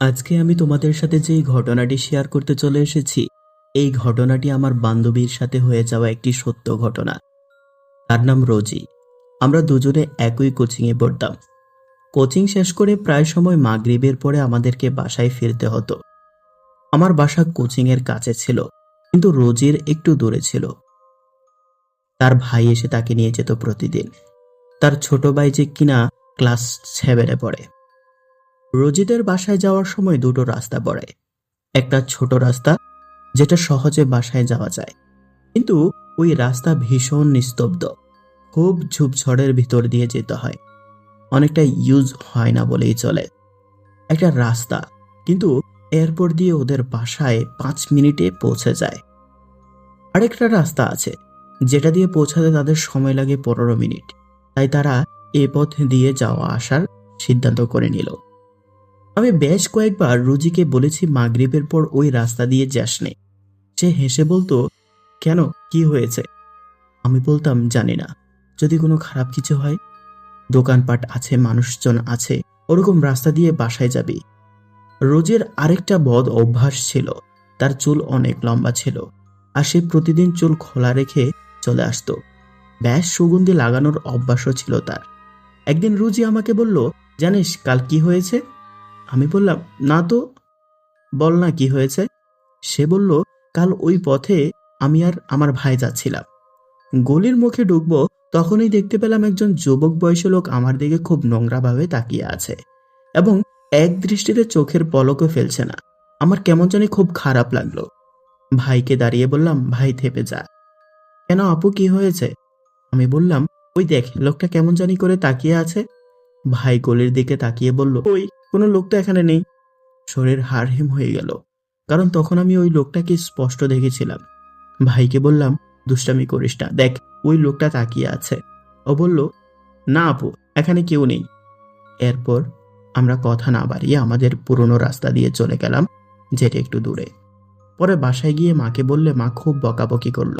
আজকে আমি তোমাদের সাথে যে ঘটনাটি শেয়ার করতে চলে এসেছি, এই ঘটনাটি আমার বান্ধবীর সাথে হয়ে যাওয়া একটি সত্য ঘটনা। তার নাম রোজি। আমরা দুজনে একই কোচিংয়ে পড়তাম। কোচিং শেষ করে প্রায় সময় মাগরিবের পরে আমাদেরকে বাসায় ফিরতে হতো। আমার বাসা কোচিংয়ের কাছে ছিল, কিন্তু রোজির একটু দূরে ছিল। তার ভাই এসে তাকে নিয়ে যেত প্রতিদিন। তার ছোট ভাই যে কিনা ক্লাস সেভেনে পড়ে। রোজিদের বাসায় যাওয়ার সময় দুটো রাস্তা পড়ে। একটা ছোট রাস্তা, যেটা সহজে বাসায় যাওয়া যায়। কিন্তু ওই রাস্তা ভীষণ নিস্তব্ধ। খুব ঝুপঝড়ের ভিতর দিয়ে যেতে হয়। অনেকটা ইউজ হয় না বলেই চলে। একটা রাস্তা, কিন্তু এয়ারপোর্ট দিয়ে ওদের বাসায় পাঁচ মিনিটে পৌঁছে যায়। আরেকটা রাস্তা আছে, যেটা দিয়ে পৌঁছাতে তাদের সময় লাগে পনেরো মিনিট। তাই তারা এ পথ দিয়ে যাওয়া আসার সিদ্ধান্ত করে নিল। আমি বেশ কয়েকবার রুজিকে বলেছি মাগরিবের পর ওই রাস্তা দিয়ে যাস নে সে হেসে বলতো, কেন? কি হয়েছে? আমি বলতাম, জানি না। যদি কোনো খারাপ কিছু হয়, দোকানপাট আছে, মানুষজন আছে, ওরকম রাস্তা দিয়ে বাসায় যাবি। রোজের আরেকটা বদ অভ্যাস ছিল, তার চুল অনেক লম্বা ছিল, আর সে প্রতিদিন চুল খোলা রেখে চলে আসতো। ব্যাস সুগন্ধি লাগানোর অভ্যাসও ছিল তার। একদিন রুজি আমাকে বলল, জানিস, কাল কি হয়েছে? আমি বললাম, না তো, বল না কি হয়েছে? সে বলল, কাল ওই পথে আমি আর আমার ভাই যাচ্ছিলাম। গলির মুখে ঢুকবো, তখনই দেখতে পেলাম একজন যুবক বয়সী লোক আমার দিকে খুব নোংরাভাবে তাকিয়ে আছে এবং এক দৃষ্টিতে চোখের পলকও ফেলছে না। আমার কেমন জানি খুব খারাপ লাগল। ভাইকে দাঁড়িয়ে বললাম, ভাই, থেপে যা। কেন আপু, কি হয়েছে? আমি বললাম, ওই দেখ, লোকটা কেমন জানি করে তাকিয়ে আছে। ভাই গলির দিকে তাকিয়ে বলল, ওই, কোনো লোক তো এখানে নেই। শরীর হাড়হিম হয়ে গেল, কারণ তখন আমি ওই লোকটাকে স্পষ্ট দেখেছিলাম। ভাইকে বললাম, দুষ্টামি করিস না, দেখ, ওই লোকটা তাকিয়ে আছে। ও বলল, না আপু, এখানে কেউ নেই। এরপর আমরা কথা না বাড়িয়ে আমাদের পুরনো রাস্তা দিয়ে চলে গেলাম, যেটা একটু দূরে। পরে বাসায় গিয়ে মাকে বললে মা খুব বকাবকি করল।